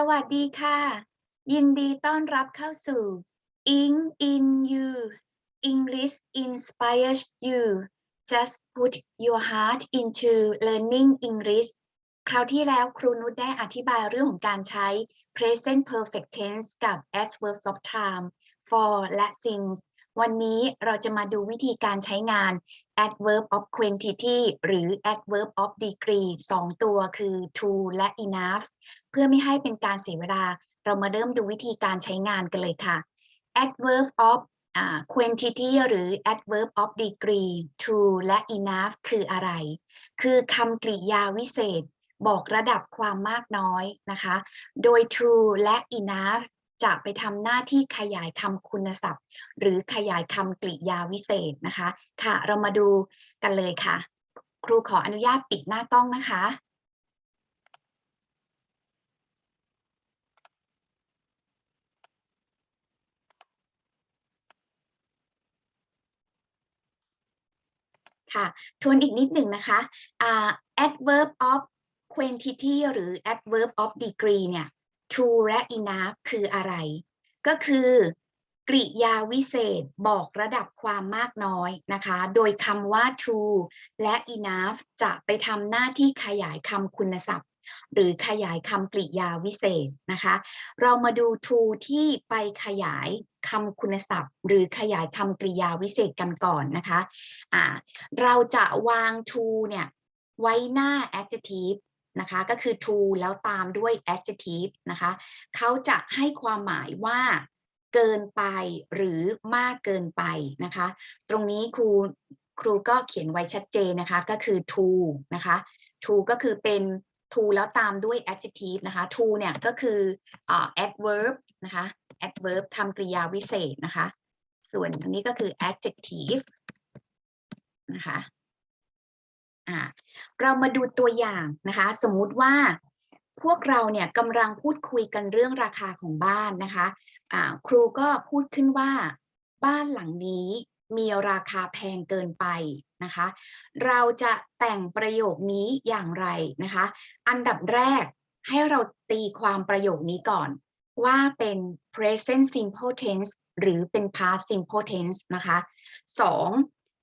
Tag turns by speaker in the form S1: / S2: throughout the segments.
S1: สวัสดีค่ะ ยินดีต้อนรับเข้าสู่ Ink in You English inspires you just put your heart into learning English คราวที่แล้วครูนุชได้อธิบายเรื่องของการใช้ present perfect tense กับ adverbs of time for และ since วันนี้เราจะมาดูวิธีการใช้งาน adverb of quantity หรือ adverb of degree สองตัวคือ to และ enough พื่อไม่ให้เป็นการเสียเวลา เรามาเริ่มดูวิธีการใช้งานกันเลยค่ะ adverb of อ่า quantity หรือ adverb of degree to และ enough คืออะไร คือคำกริยาวิเศษ บอกระดับความมากน้อยนะคะ โดย to และ enough จะไปทำหน้าที่ขยายคำคุณศัพท์ หรือขยายคำกริยาวิเศษนะคะ ค่ะ เรามาดูกันเลยค่ะ ครูขออนุญาตปิดหน้ากล้องนะคะ ค่ะทวนอีกนิดหนึ่งนะคะ uh, adverb of quantity หรือ adverb of degree เนี่ย to และ enough คืออะไร ก็คือกริยาวิเศษบอกระดับความมากน้อยนะคะ โดยคำว่า to และ enough จะไปทำหน้าที่ขยายคำคุณศัพท์ หรือขยายคำกริยาวิเศษนะคะ เรามาดู to ที่ไปขยายคำคุณศัพท์ หรือขยายคำกริยาวิเศษกันก่อนนะคะอ่าเราจะวาง to เนี่ยไว้หน้า adjective นะคะก็คือ to แล้วตามด้วย adjective นะคะเขาจะให้ความหมายว่าเกินไปหรือมากเกินไปนะคะ ตรงนี้ครูครูก็เขียนไว้ชัดเจนนะคะก็คือ to นะคะ to ก็คือเป็น to แล้วตามด้วย adjective นะคะ to เนี่ยก็คืออ adverb นะคะ adverb คำกริยาวิเศษนะคะ ส่วนนนี้ก็คือ adjective นะคะอ่าเรามาดูตัวอย่างนะคะ สมมุติว่าพวกเราเนี่ยกำลังพูดคุยกันเรื่องราคาของบ้านนะคะอ่าครูก็พูดขึ้นว่า บ้านหลังนี้มีราคาแพงเกินไป นะคะ เราจะแต่งประโยคนี้อย่างไรนะคะ อันดับแรกให้เราตีความประโยคนี้ก่อน ว่าเป็น present simple tense หรือเป็น past simple tense นะคะสอง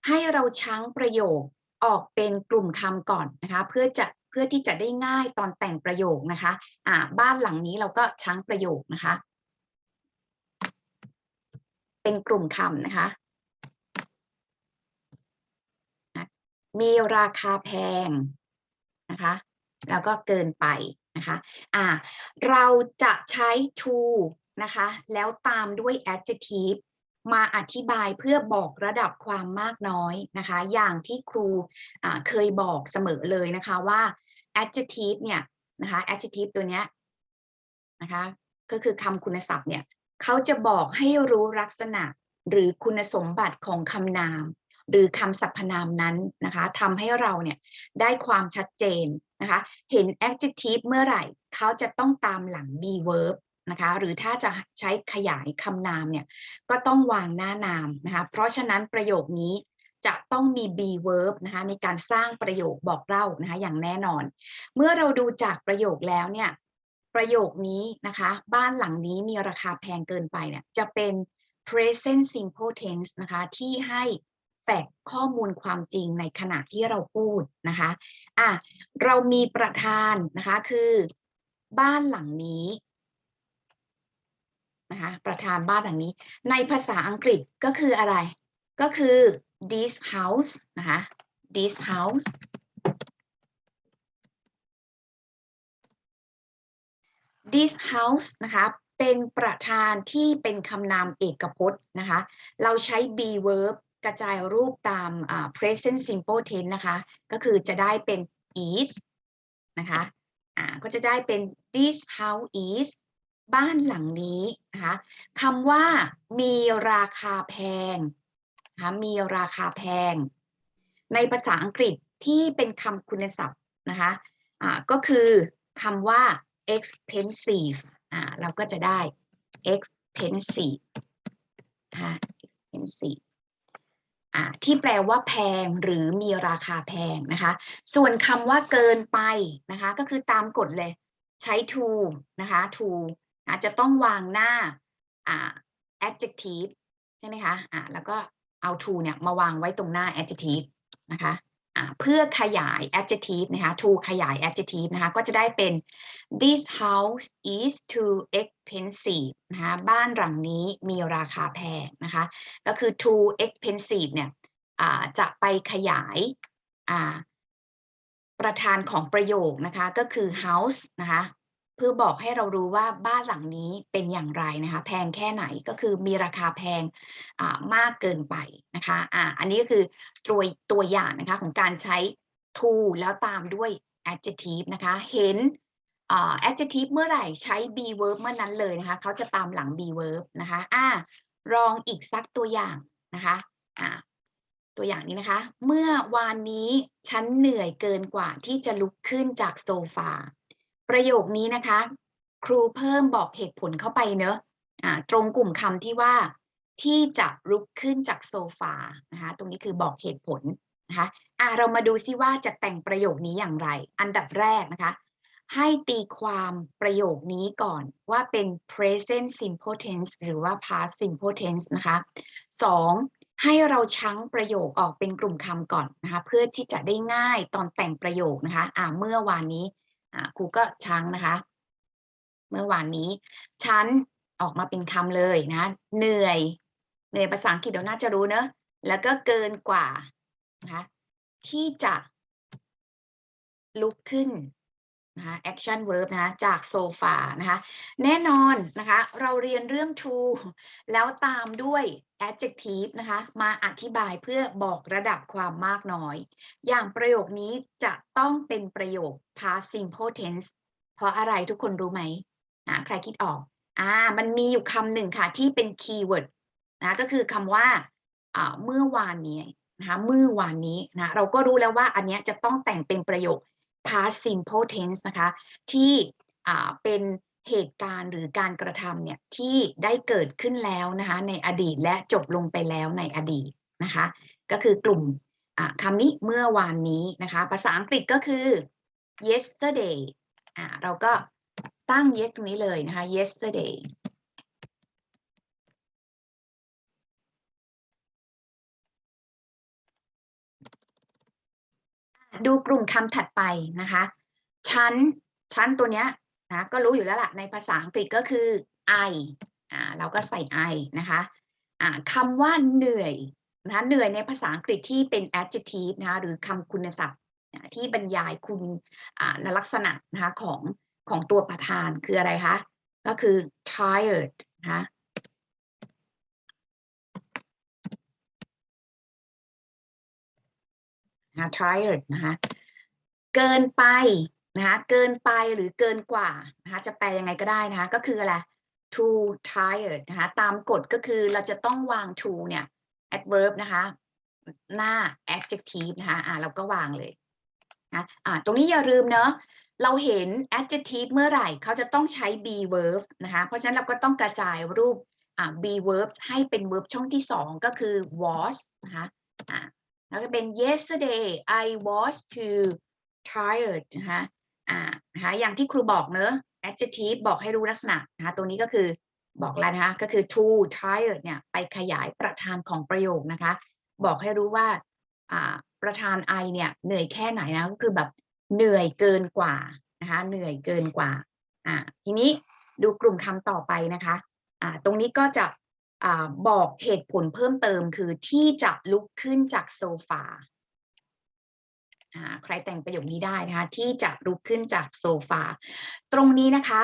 S1: ให้เราช้างประโยคออกเป็นกลุ่มคำก่อนนะคะ เพื่อจะเพื่อที่จะได้ง่ายตอนแต่งประโยคนะคะอ่าบ้านหลังนี้เราก็ช้างประโยคนะคะ เป็นกลุ่มคำนะคะ มีราคาแพงนะคะ แล้วก็เกินไปนะคะอ่าเราจะใช้ to นะคะ แล้วตามด้วย adjective มาอธิบายเพื่อบอกระดับความมากน้อยนะคะ อย่างที่ครูเคยบอกเสมอเลยนะคะว่า adjective เนี่ยนะคะ adjective ตัวเนี้ยนะคะก็คือคำคุณศัพท์เนี่ยเขาจะบอกให้รู้ลักษณะหรือคุณสมบัติของคำนาม หรือคำสรรพนามนั้นนะคะทำให้เราเนี่ยได้ความชัดเจนนะคะเห็น adjective เมื่อไหร่เขาจะต้องตามหลัง be verb นะคะหรือถ้าจะใช้ขยายคำนามเนี่ยก็ต้องวางหน้านามนะคะเพราะฉะนั้นประโยคนี้จะต้องมี be verb นะคะในการสร้างประโยคบอกเล่านะคะอย่างแน่นอน เมื่อเราดูจากประโยคแล้วเนี่ยประโยคนี้นะคะบ้านหลังนี้มีราคาแพงเกินไปเนี่ยจะเป็น present simple tense นะคะที่ให้ แฝกข้อมูลความจริงในขณะที่เราพูดนะคะอะเรามีประธานนะคะคือบ้านหลังนี้นะคะประธานบ้านหลังนี้ ในภาษาอังกฤษก็คืออะไร ก็คือ this house นะคะ this house this house นะคะเป็นประธานที่เป็นคำนามเอกพจน์นะคะ เราใช้ be verb กระจายรูปตาม present simple tense นะคะ ก็คือจะได้เป็น is นะคะก็จะได้เป็น this house is บ้านหลังนี้นะคะคำว่ามีราคาแพงนะคะมีราคาแพง ในภาษาอังกฤษที่เป็นคำคุณศัพท์นะคะอ่าก็คือคำว่า expensive อ่าเราก็จะได้ expensive นะคะ expensive ที่แปลว่าแพงหรือมีราคาแพงนะคะ ส่วนคำว่าเกินไปนะคะ ก็คือตามกฎเลยใช้ to นะคะ to อาจจะต้องวางหน้า adjective ใช่ไหมคะอ่าแล้วก็เอา to เนี่ยมาวางไว้ตรงหน้า adjective นะคะ เพื่อขยาย adjective นะคะ to ขยาย adjective นะคะ ก็จะได้เป็น this house is too expensive นะคะ บ้านหลังนี้มีราคาแพงนะคะ ก็คือ too expensive เนี่ยจะไปขยายประธานของประโยคนะคะ ก็คือ house นะคะ เพื่อบอกให้เรารู้ว่าบ้านหลังนี้เป็นอย่างไรนะคะ แพงแค่ไหนก็คือมีราคาแพงมากเกินไปนะคะอ่าอันนี้ก็คือตัวตัวอย่างนะคะของการใช้ to แล้วตามด้วย adjective นะคะเห็น adjective เมื่อไหร่ใช้ be verb เมื่อนั้นเลยนะคะเขาจะตามหลัง be verb นะคะอ่าลองอีกสักตัวอย่างนะคะอ่าตัวอย่างนี้นะคะ เมื่อวานนี้ฉันเหนื่อยเกินกว่าที่จะลุกขึ้นจากโซฟา ประโยคนี้นะคะ ครูเพิ่มบอกเหตุผลเข้าไปเนอะอ่าตรงกลุ่มคำที่ว่าที่จะลุกขึ้นจากโซฟานะคะ ตรงนี้คือบอกเหตุผลนะคะอ่าเรามาดูซิว่าจะแต่งประโยคนี้อย่างไร อันดับแรกนะคะ ให้ตีความประโยคนี้ก่อนว่าเป็น present simple tense หรือว่า past simple tense นะคะสองให้เราชั่งประโยคออกเป็นกลุ่มคำก่อนนะคะ เพื่อที่จะได้ง่ายตอนแต่งประโยคนะคะ อ่าเมื่อวานนี้ อ่าครูก็ช้างนะคะ เมื่อวานนี้ ฉันออกมาเป็นคำเลยนะ เหนื่อยเหนื่อยภาษาอังกฤษเราน่าจะรู้เนอะแล้วก็เกินกว่านะคะที่จะลุกขึ้น นะคะ action verb นะคะจากโซฟานะคะแน่นอนนะคะเราเรียนเรื่อง to แล้วตามด้วย adjective นะคะมาอธิบายเพื่อบอกระดับความมากน้อย อย่างประโยคนี้จะต้องเป็นประโยค past simple tense เพราะอะไรทุกคนรู้ไหมอ่าใครคิดออกอ่ามันมีอยู่คำหนึ่งค่ะที่เป็น keyword นะก็คือคำว่าเมื่อวานนี้นะคะเมื่อวานนี้นะเราก็รู้แล้วว่าอันนี้จะต้องแต่งเป็นประโยค past simple tense นะคะ ที่เป็นเหตุการณ์หรือการกระทำเนี่ยที่ได้เกิดขึ้นแล้วนะคะในอดีตและจบลงไปแล้วในอดีตนะคะ ก็คือกลุ่มคำนี้เมื่อวานนี้นะคะ ภาษาอังกฤษก็คือ yesterday อเราก็ตั้ง yes ตรงนี้เลยนะคะ yesterday ดูกลุ่มคำถัดไปนะคะชั้นชั้นตัวเนี้ยนะก็รู้อยู่แล้วล่ะในภาษาอังกฤษก็คือ I อ่าเราก็ใส่ I นะคะอ่าคำว่าเหนื่อยนะเหนื่อยในภาษาอังกฤษที่เป็น adjective นะคะหรือคำคุณศัพท์ที่บรรยายคุณอ่าลักษณะนะคะของของตัวประธานคืออะไรคะ ก็คือ tired นะคะ นะคะ tired นะคะ เกินไปนะคะ เกินไปหรือเกินกว่านะคะ จะแปลยังไงก็ได้นะคะ ก็คืออะไร too tired นะคะ ตามกฎก็คือเราจะต้องวาง too เนี่ย adverb นะคะ หน้า adjective นะคะ อ่าเราก็วางเลยนะอ่าตรงนี้อย่าลืมเนอะเราเห็น adjective เมื่อไหร่เขาจะต้องใช้ be verb นะคะ เพราะฉะนั้นเราก็ต้องกระจายรูปอ่า be verbs ให้เป็น verb ช่องที่สองก็คือ was นะคะอ่า แล้วก็เป็น yesterday I was too tired นะคะอ่านะคะอย่างที่ครูบอกเนอะ adjective บอกให้รู้ลักษณะนะคะตัวนี้ก็คือบอกแล้วนะคะก็คือ too tired เนี่ยไปขยายประธานของประโยคนะคะ บอกให้รู้ว่าอ่าประธาน I เนี่ยเหนื่อยแค่ไหนนะก็คือแบบเหนื่อยเกินกว่านะคะเหนื่อยเกินกว่าอ่าทีนี้ดูกลุ่มคำต่อไปนะคะอ่าตรงนี้ก็จะ อบอกเหตุผลเพิ่มเติมคือที่จะลุกขึ้นจากโซฟาใครแต่งประโยคนี้ได้นะคะ ที่จะลุกขึ้นจากโซฟา ตรงนี้นะคะ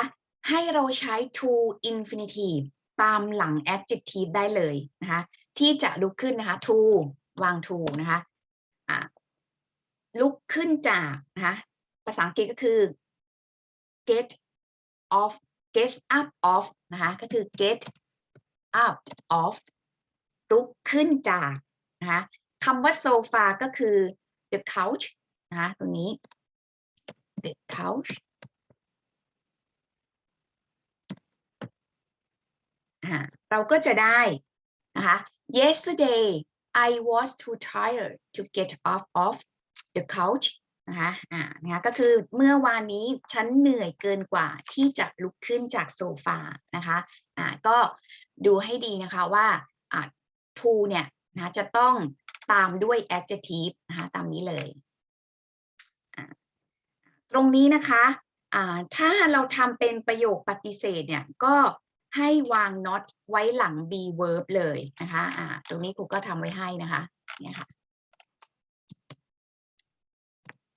S1: ให้เราใช้ to infinitive ตามหลัง adjective ได้เลยนะคะ ที่จะลุกขึ้นนะคะ to วาง to นะคะอ่าลุกขึ้นจากนะคะภาษาอังกฤษก็คือ get off get up off นะคะ ก็คือ get up off ลุกขึ้นจากนะคะคำว่าโซฟาก็คือ the couch นะคะตรงนี้ the couch อ่าเราก็จะได้นะคะ yesterday I was too tired to get up off the couch นะคะอ่านะคะก็คือเมื่อวานนี้ฉันเหนื่อยเกินกว่าที่จะลุกขึ้นจากโซฟานะคะ อ่าก็ดูให้ดีนะคะว่าอ่า to เนี่ยนะจะต้องตามด้วย adjective นะคะตามนี้เลย ตรงนี้นะคะถ้าเราทำเป็นประโยคปฏิเสธเนี่ยก็ให้วาง not ไว้หลัง be verb เลยนะคะอ่าตรงนี้ครูก็ทำไว้ให้นะคะเนี่ยค่ะ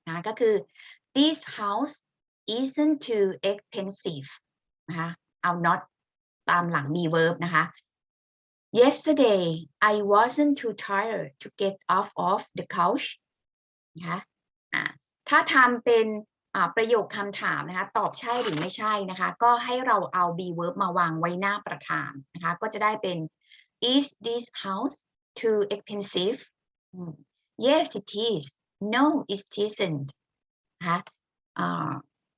S1: นะก็คือ this house isn't too expensive นะคะเอา not ตามหลัง be verb นะคะ yesterday I wasn't too tired to get off of the couch นะคะถ้าทำเป็นประโยคคำถามนะคะ ตอบใช่หรือไม่ใช่นะคะ ก็ให้เราเอา be verb มาวางไว้หน้าประธานนะคะ ก็จะได้เป็น is this house too expensive yes it is no it isn't นะคะอ่า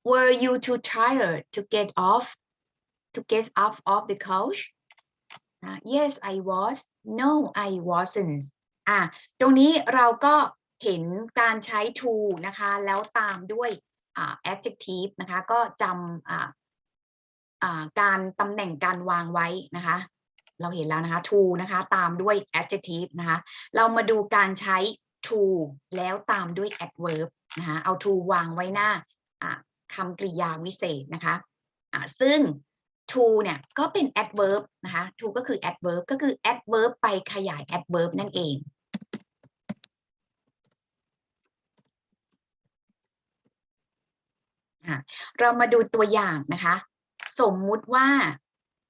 S1: were you too tired to get off to get up off the couch อ่า yes I was no I wasn't อ่าตรงนี้เราก็เห็นการใช้ to นะคะ แล้วตามด้วยอ่า adjective นะคะ ก็จำอ่าอ่าการตำแหน่งการวางไว้นะคะ เราเห็นแล้วนะคะ to นะคะ ตามด้วย adjective นะคะ เรามาดูการใช้ to แล้วตามด้วย adverb นะคะ เอา to วางไว้หน้าอ่าคำกริยาวิเศษนะคะอ่าซึ่ง to เนี่ยก็เป็น adverb นะคะ to ก็คือ adverb ก็คือ adverb ไปขยาย adverb นั่นเองอะเรามาดูตัวอย่างนะคะ สมมุติว่า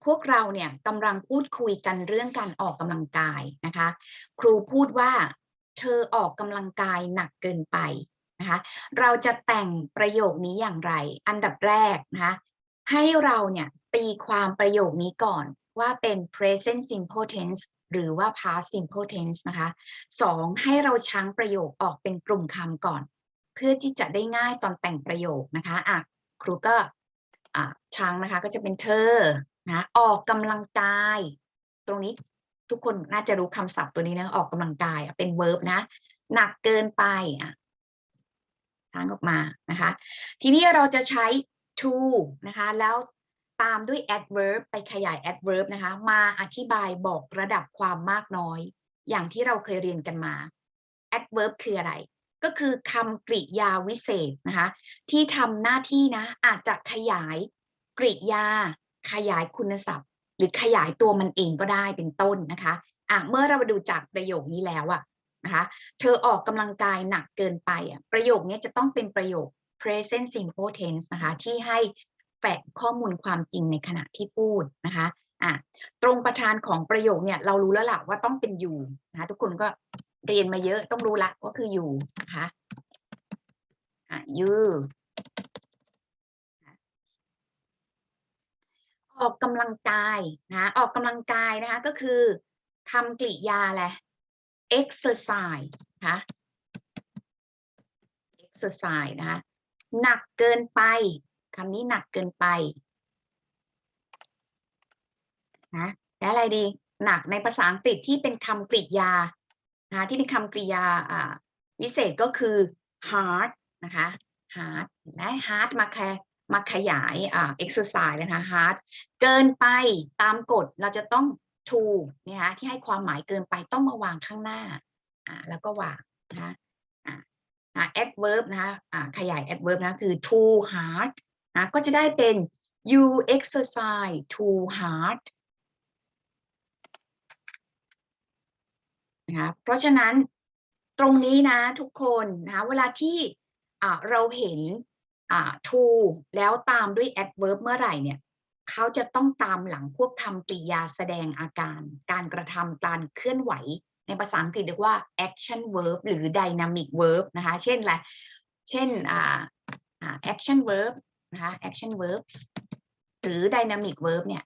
S1: พวกเราเนี่ยกำลังพูดคุยกันเรื่องการออกกำลังกายนะคะ ครูพูดว่า เธอออกกำลังกายหนักเกินไปนะคะเราจะแต่งประโยคนี้อย่างไร อันดับแรกนะคะให้เราเนี่ย ตีความประโยคนี้ก่อนว่าเป็น present simple tense หรือว่า past simple tense นะคะสองให้เราช้างประโยคออกเป็นกลุ่มคำก่อน เพื่อที่จะได้ง่ายตอนแต่งประโยคนะคะอะครูก็ช้างนะคะก็จะเป็นเธอนะออกกำลังกาย ตรงนี้ทุกคนน่าจะรู้คำศัพท์ตัวนี้นะออกกำลังกายเป็น verb นะ หนักเกินไปอะช้างออกมานะคะ ทีนี้เราจะใช้ to นะคะ แล้ว ตามด้วย adverb ไปขยาย adverb นะคะ มาอธิบายบอกระดับความมากน้อย อย่างที่เราเคยเรียนกันมา adverb คืออะไร ก็คือคำกริยาวิเศษนะคะ ที่ทำหน้าที่นะ อาจจะขยายกริยา ขยายคุณศัพท์ หรือขยายตัวมันเองก็ได้เป็นต้นนะคะอะเมื่อเรามาดูจากประโยคนี้แล้วอะนะคะ เธอออกกำลังกายหนักเกินไปอะประโยคนี้จะต้องเป็นประโยค present simple tense นะคะ ที่ให้ แฝงข้อมูลความจริงในขณะที่พูดนะคะอะตรงประธานของประโยคเนี่ยเรารู้แล้วล่ะว่าต้องเป็นอยู่นะคะทุกคนก็เรียนมาเยอะต้องรู้ละว่าคืออยู่นะคะอะ you ออกกำลังกายนะออกกำลังกายนะคะก็คือคำกริยาแหละ exercise นะคะ exercise นะคะหนักเกินไป คำนี้หนักเกินไปนะและอะไรดีหนักในภาษาอังกฤษที่เป็นคำกริยานะที่เป็นคำกริยาวิเศษก็คือ hard นะคะ hard เห็นไหม hard มาแค่มาขยายอ่า exercise นะคะ hard เกินไปตามกฎเราจะต้อง to นะคะที่ให้ความหมายเกินไปต้องมาวางข้างหน้าอ่าแล้วก็วางนะคะอ่า adverb นะคะอ่าขยาย adverb นะคือ too hard นะก็จะได้เป็น you exercise too hard นะคะเพราะฉะนั้นตรงนี้นะทุกคนนะเวลาที่เราเห็น to แล้วตามด้วย adverb เมื่อไหร่เนี่ยเขาจะต้องตามหลังพวกคำกริยาแสดงอาการ การกระทำการเคลื่อนไหว ในภาษาอังกฤษเรียกว่า action verb หรือ dynamic verb นะคะ เช่นอะไร เช่น action verb นะคะ action verbs หรือ dynamic verb เนี่ย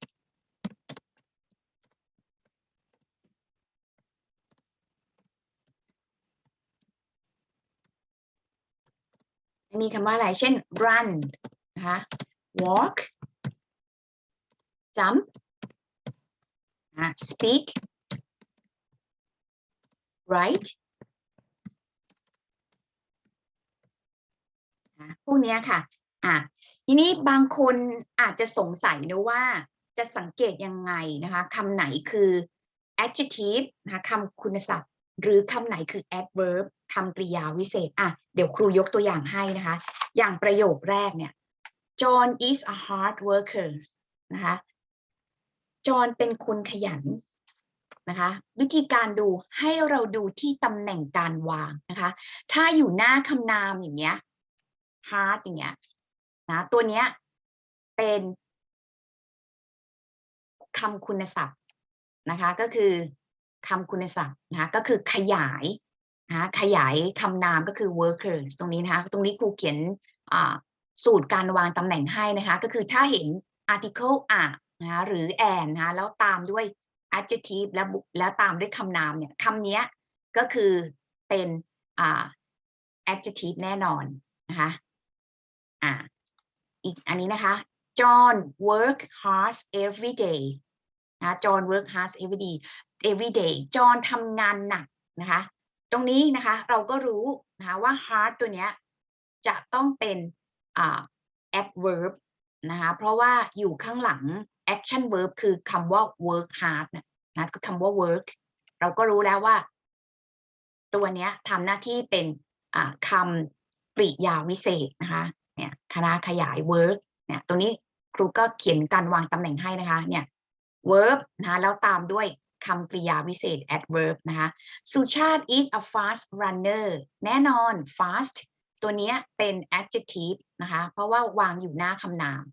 S1: มีคำว่าอะไร เช่น run นะคะ walk jump นะ speak write นะพวกนี้ค่ะ อะ ทีนี้บางคนอาจจะสงสัยนะว่าจะสังเกตยังไงนะคะคำไหนคือ adjective นะคะคำคุณศัพท์ หรือคำไหนคือ adverb คำกริยาวิเศษอะเดี๋ยวครูยกตัวอย่างให้นะคะ อย่างประโยคแรกเนี่ย John is a hard worker นะคะจอห์นเป็นคนขยันนะคะวิธีการดูให้เราดูที่ตำแหน่งการวางนะคะ ถ้าอยู่หน้าคำนามอย่างเงี้ย hard อย่างเงี้ย นะตัวเนี้ยเป็นคำคุณศัพท์นะคะ ก็คือคำคุณศัพท์นะคะก็คือขยายนะะขยายคำนามก็คือ workers ตรงนี้นะคะตรงนี้ครูเขียนสูตรการวางตำแหน่งให้นะคะ ก็คือถ้าเห็น article อะนะคะหรือ and นะคะแล้วตามด้วย adjective แล้วแล้วตามด้วยคำนามเนี่ยคำนี้ก็คือเป็น adjective แน่นอนนะคะอ่า อีกอันนี้นะคะ John work hard every day นะ John work hard every day every day John ทำงานหนักนะคะ ตรงนี้นะคะเราก็รู้นะคะว่า hard ตัวเนี้ยจะต้องเป็น adverb นะคะเพราะว่าอยู่ข้างหลัง action verb คือคำว่า work hard นะคือคำว่า work เราก็รู้แล้วว่า ตัวเนี้ยทำหน้าที่เป็นคำกริยาวิเศษนะคะ เนี่ยคณะขยาย work เนี่ยตรงนี้ครูก็เขียนการวางตำแหน่งให้นะคะเนี่ย verb นะคะแล้วตามด้วยคำกริยาวิเศษ adverb นะคะสุชาติ is a fast runner แน่นอน fast ตัวเนี้ยเป็น adjective นะคะเพราะว่าวางอยู่หน้าคำนาม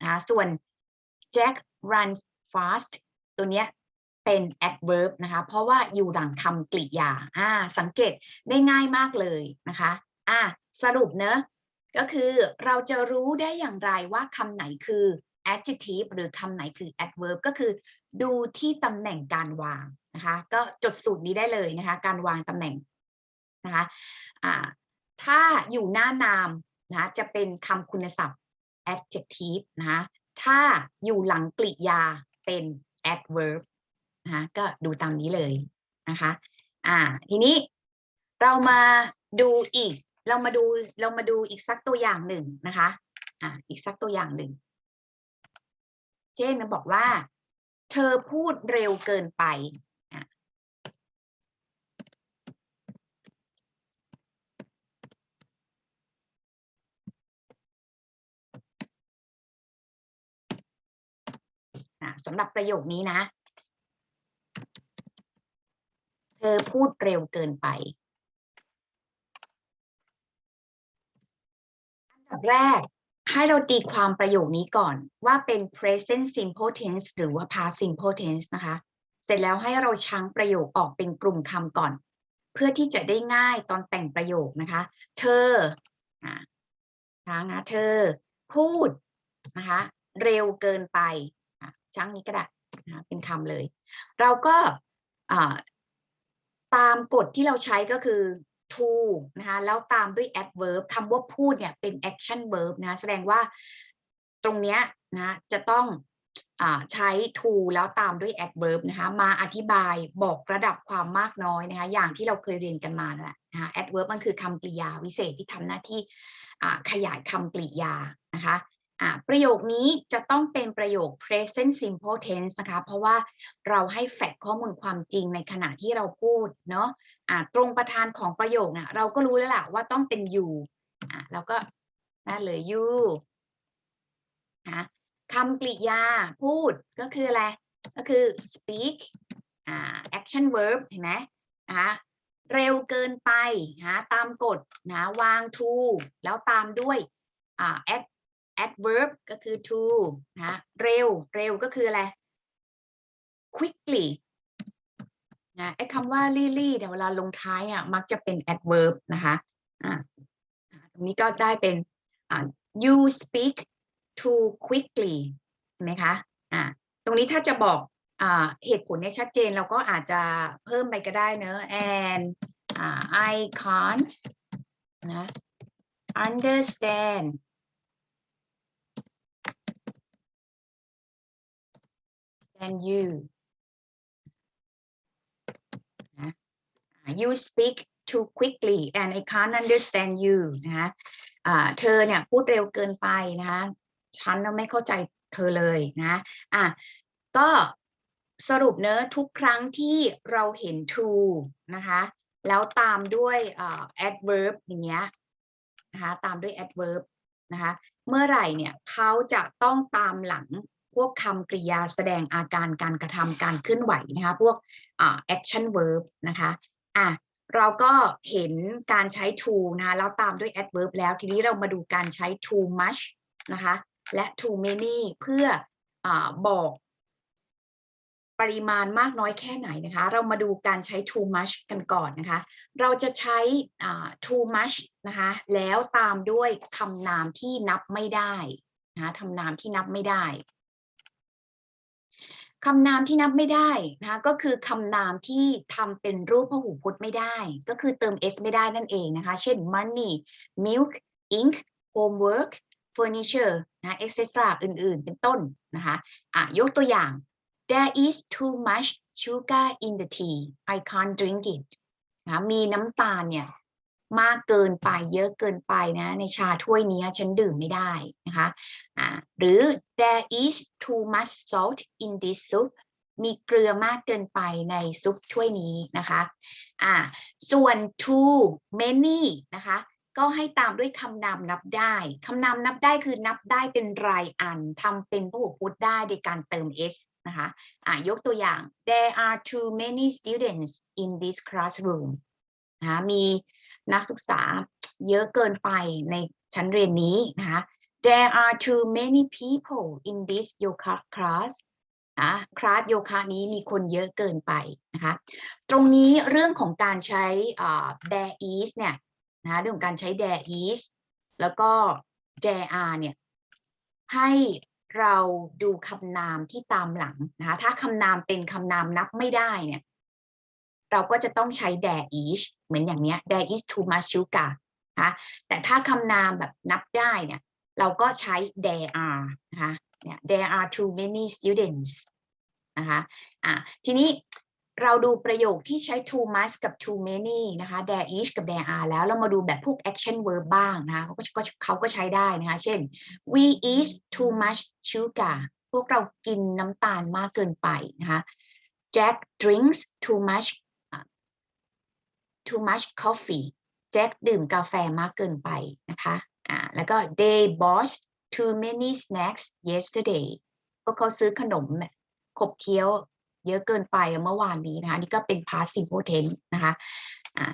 S1: นะคะส่วน Jack runs fast ตัวเนี้ยเป็น adverb นะคะเพราะว่าอยู่หลังคำกริยาอ่าสังเกตได้ง่ายมากเลยนะคะอ่าสรุปเนอะ ก็คือเราจะรู้ได้อย่างไรว่าคำไหนคือ adjective หรือคำไหนคือ adverb ก็คือดูที่ตำแหน่งการวางนะคะ ก็จดสูตรนี้ได้เลยนะคะ การวางตำแหน่งนะคะอ่าถ้าอยู่หน้านามนะจะเป็นคำคุณศัพท์ adjective นะคะถ้าอยู่หลังกริยาเป็น adverb นะคะก็ดูตามนี้เลยนะคะ อ่า ทีนี้เรามาดูอีก เรามาดูเรามาดูอีกสักตัวอย่างหนึ่งนะคะ อ่าอีกสักตัวอย่างหนึ่ง เช่นบอกว่า เธอพูดเร็วเกินไปอะอะสำหรับประโยคนี้นะ เธอพูดเร็วเกินไป อันดับ แรกให้เราตีความประโยคนี้ก่อนว่าเป็น present simple tense หรือว่า past simple tense นะคะ เสร็จแล้วให้เราชังประโยคออกเป็นกลุ่มคำก่อน เพื่อที่จะได้ง่ายตอนแต่งประโยคนะคะ เธออ่าช้างนะเธอ พูดนะคะ เร็วเกินไปอะช้างนี้ก็ได้นะเป็นคำเลย เราก็ตามกฎที่เราใช้ก็คือ to นะคะแล้วตามด้วย adverb คำว่าพูดเนี่ยเป็น action verb นะแสดงว่าตรงเนี้ยนะจะต้องอใช้ to แล้วตามด้วย adverb นะคะมาอธิบายบอกระดับความมากน้อยนะคะอย่างที่เราเคยเรียนกันมาแหละนะคะ adverb มันคือคำกริยาวิเศษที่ทำหน้าที่ขยายคำกริยานะคะ อ่าประโยคนี้จะต้องเป็นประโยค present simple tense นะคะ เพราะว่าเราให้แฟกต์ข้อมูลความจริงในขณะที่เราพูดเนาะอ่าตรงประธานของประโยคเนี่ยเราก็รู้แล้วล่ะว่าต้องเป็น you อ่าเราก็นั่นเลย you นะคำกริยาพูดก็คืออะไร ก็คือ speak อ่า action verb เห็นไหมนะะเร็วเกินไปนะตามกฎนะวาง to แล้วตามด้วยอ่า at adverb ก็คือ to นะเร็ว เร็วก็คืออะไร quickly นะไอ้คำว่า really เดี๋ยวเวลาลงท้ายอะมักจะเป็น adverb นะคะอ่าตรงนี้ก็ได้เป็นอ่า you speak too quickly เห็นไหมคะอ่าตรงนี้ถ้าจะบอกอ่าเหตุผลเนี่ยชัดเจนเราก็อาจจะเพิ่มไปก็ได้เนอะ and อ่า I can't นะ understand than you นะ you speak too quickly and I can't understand you นะคะอ่าเธอเนี่ยพูดเร็วเกินไปนะคะฉันไม่เข้าใจเธอเลยนะอะก็สรุปเนอะทุกครั้งที่เราเห็น to นะคะแล้วตามด้วย adverb อย่างเงี้ยนะคะตามด้วย adverb นะคะเมื่อไหร่เนี่ยเขาจะต้องตามหลัง พวกคำกริยาแสดงอาการการกระทำการเคลื่อนไหวนะคะพวก action verb นะคะอะเราก็เห็นการใช้ to นะคะแล้วตามด้วย adverb แล้วทีนี้เรามาดูการใช้ too much นะคะและ too many เพื่ออบอกปริมาณมากน้อยแค่ไหนนะคะ เรามาดูการใช้ too much กันก่อนนะคะ เราจะใช้ too much นะคะ แล้วตามด้วยคำนามที่นับไม่ได้นะคะคำนามที่นับไม่ได้ คำนามที่นับไม่ได้นะคะก็คือคำนามที่ทำเป็นรูปพหูพจน์ไม่ได้ ก็คือเติม s ไม่ได้นั่นเองนะคะ เช่น money milk ink homework furniture นะ etc อื่นๆ เป็นต้นนะคะอะยกตัวอย่าง there is too much sugar in the tea I can't drink it นะมีน้ำตาลเนี่ย มากเกินไปเยอะเกินไปนะ ในชาถ้วยนี้ฉันดื่มไม่ได้นะคะอ่าหรือ there is too much salt in this soup มีเกลือมากเกินไปในซุปถ้วยนี้นะคะอ่าส่วน too many นะคะก็ให้ตามด้วยคำนามนับได้ คำนามนับได้คือนับได้เป็นรายอันทำเป็นพหูพจน์ได้โดยการเติม s นะคะอ่ายกตัวอย่าง there are too many students in this classroom นะะมี นักศึกษาเยอะเกินไปในชั้นเรียนนี้นะคะ there are too many people in this yoga class นะคลาสโยคะนี้มีคนเยอะเกินไปนะคะ ตรงนี้เรื่องของการใช้ there is เนี่ยนะเรื่องของการใช้ there is แล้วก็ there are เนี่ยให้เราดูคำนามที่ตามหลังนะคะ ถ้าคำนามเป็นคำนามนับไม่ได้เนี่ย เราก็จะต้องใช้ there is เหมือนอย่างเนี้ย there is too much sugar นะคะแต่ถ้าคำนามแบบนับได้เนี่ยเราก็ใช้ there are นะคะเนี่ย there are too many students นะคะอะทีนี้เราดูประโยคที่ใช้ too much กับ too many นะคะ there is กับ there are แล้วเรามาดูแบบพวก action verb บ้างนะคะเขาก็เขาก็ใช้ได้นะคะ เช่น we eat too much sugar พวกเรากินน้ำตาลมากเกินไปนะคะ Jack drinks too much too much coffee แจ็คดื่มกาแฟมากเกินไปนะคะอ่าแล้วก็ they bought too many snacks yesterday พวกเขาซื้อขนมเนี่ยขบเคี้ยวเยอะเกินไปเมื่อวานนี้นะคะนี่ก็เป็น past simple tense นะคะอ่า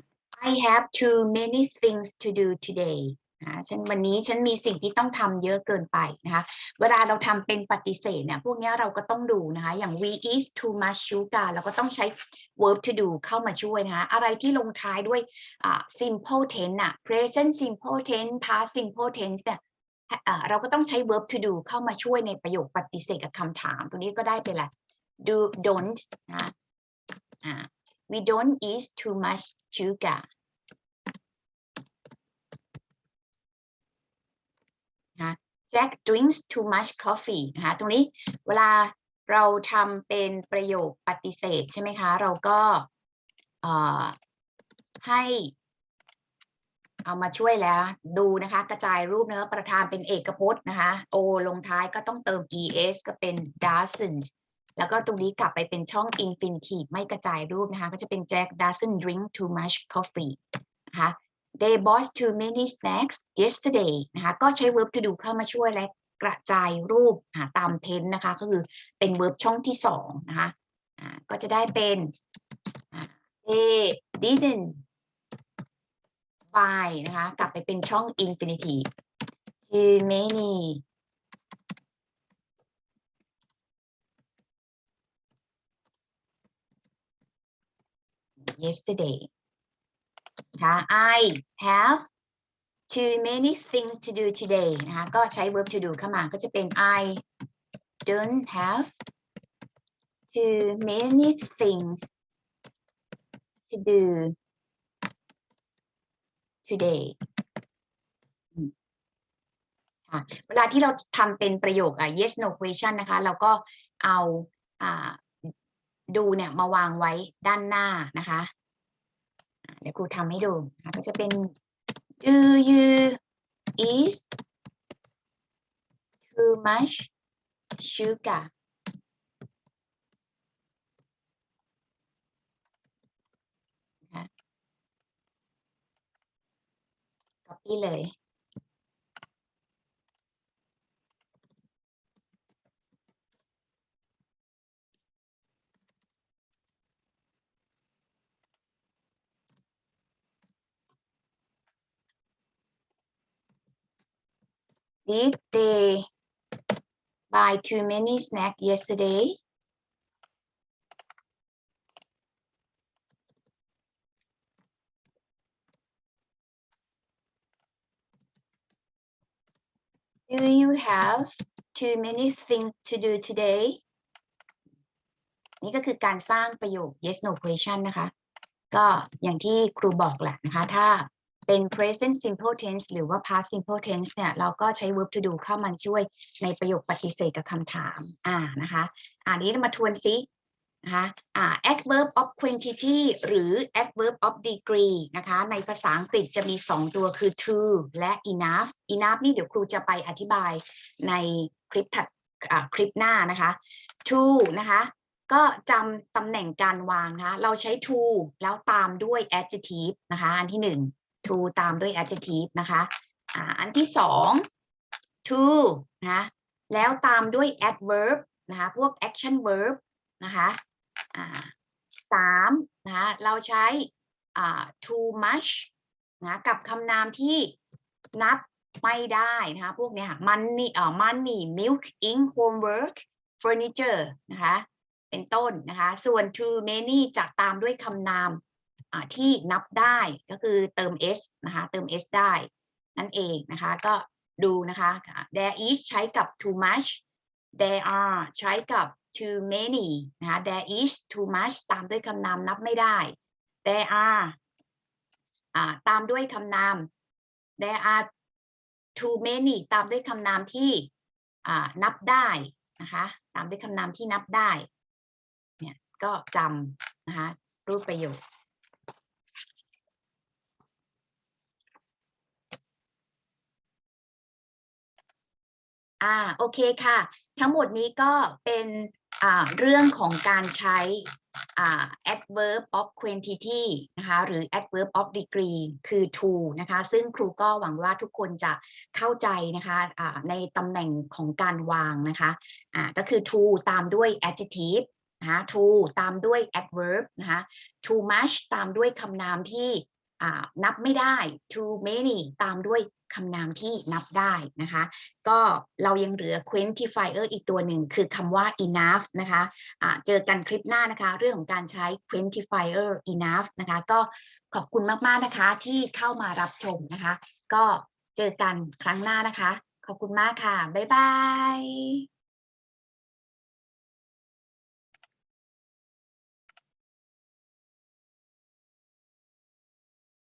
S1: I have too many things to do today นะฉันวันนี้ฉันมีสิ่งที่ต้องทำเยอะเกินไปนะคะ เวลาเราทำเป็นปฏิเสธเนี่ยพวกนี้เราก็ต้องดูนะคะ อย่าง we eat too much sugar เราก็ต้องใช้ verb to do เข้ามาช่วยนะคะ อะไรที่ลงท้ายด้วย simple tense อะ present simple tense past simple tense เนี่ยเราก็ต้องใช้ verb to do เข้ามาช่วยในประโยคปฏิเสธกับคำถามตัวนี้ก็ได้เป็นละ do don't นะ we don't eat too much sugar นะคะ Jack drinks too much coffee นะคะตรงนี้เวลาเราทำเป็นประโยคปฏิเสธใช่ไหมคะ เราก็ให้เอามาช่วยแล้วดูนะคะ กระจายรูปเนื้อประธานเป็นเอกพจน์นะคะ o ลงท้ายก็ต้องเติม es ก็เป็น doesn't แล้วก็ตรงนี้กลับไปเป็นช่อง infinitive ไม่กระจายรูปนะคะ ก็จะเป็น Jack doesn't drink too much coffee นะคะ they bought too many snacks yesterday นะคะก็ใช้ verb to do เข้ามาช่วยและกระจายรูปหาตามเทนนะคะ ก็คือเป็น verb ช่องที่สองนะคะอ่าก็จะได้เป็น they didn't buy นะคะ กลับไปเป็นช่อง infinitive too many yesterday นะคะ I have too many things to do today นะคะ ก็ใช้ verb to do เข้ามา ก็จะเป็น I don't have too many things to do today ค่ะเวลาที่เราทำเป็นประโยค yes no question นะคะ เราก็เอาดูเนี่ยมาวางไว้ด้านหน้านะคะ เดี๋ยวครูทำให้ดูก็จะเป็น do you eat too much sugar copy เลย Did they buy too many snacks yesterday? Do you have too many things to do today? นี่ก็คือการสร้างประโยค yes no question นะคะ ก็อย่างที่ครูบอกแหละนะคะ ถ้า เป็น present simple tense หรือว่า past simple tense เนี่ยเราก็ใช้ verb to do เข้ามาช่วยในประโยคปฏิเสธกับคำถาม อ่านะคะอ่านี้เรามาทวนซินะคะอ่า adverb of quantity หรือ adverb of degree นะคะในภาษาอังกฤษจะมี 2 ตัวคือ to และ enough enough นี่เดี๋ยวครูจะไปอธิบายในคลิปถัดคลิปหน้านะคะ to นะคะก็จำตำแหน่งการวางนะคะเราใช้ to แล้วตามด้วย adjective นะคะอันที่หนึ่ง to ตามด้วย adjective นะคะอ่าอันที่สอง to นะแล้วตามด้วย adverb นะคะพวก action verb นะคะอ่าสามนะคะเราใช้อ่า too much นะกับคำนามที่นับไม่ได้นะคะพวกเนี้ยค่ะ money เอ่อ money milk ink homework furniture นะคะเป็นต้นนะคะ ส่วน too many จะตามด้วยคำนาม ที่นับได้ก็คือเติม s นะคะ เติม s ได้ นั่นเองนะคะ ก็ดูนะคะ there is ใช้กับ too much there are ใช้กับ too many นะคะ there is too much ตามด้วยคำนามนับไม่ได้ there are ตามด้วยคำนาม there are too many ตามด้วยคำนามที่นับได้นะคะ ตามด้วยคำนามที่นับได้ เนี่ยก็จำนะคะรูปประโยค อ่าโอเคค่ะ ทั้งหมดนี้ก็เป็นอ่าเรื่องของการใช้อ่า adverb of quantity นะคะหรือ adverb of degree คือ to นะคะซึ่งครูก็หวังว่าทุกคนจะเข้าใจนะคะอ่าในตำแหน่งของการวางนะคะอ่าก็คือ to ตามด้วย adjective นะคะ to ตามด้วย adverb นะคะ too much ตามด้วยคำนามที่อ่านับไม่ได้ too many ตามด้วย คำนามที่นับได้นะคะ ก็เรายังเหลือ quantifier อีกตัวหนึ่งคือคำว่า enough นะคะะเจอกันคลิปหน้านะคะ เรื่องของการใช้ quantifier enough นะคะ ก็ขอบคุณมากๆนะคะที่เข้ามารับชมนะคะ ก็เจอกันครั้งหน้านะคะ ขอบคุณมากค่ะ บ๊ายบาย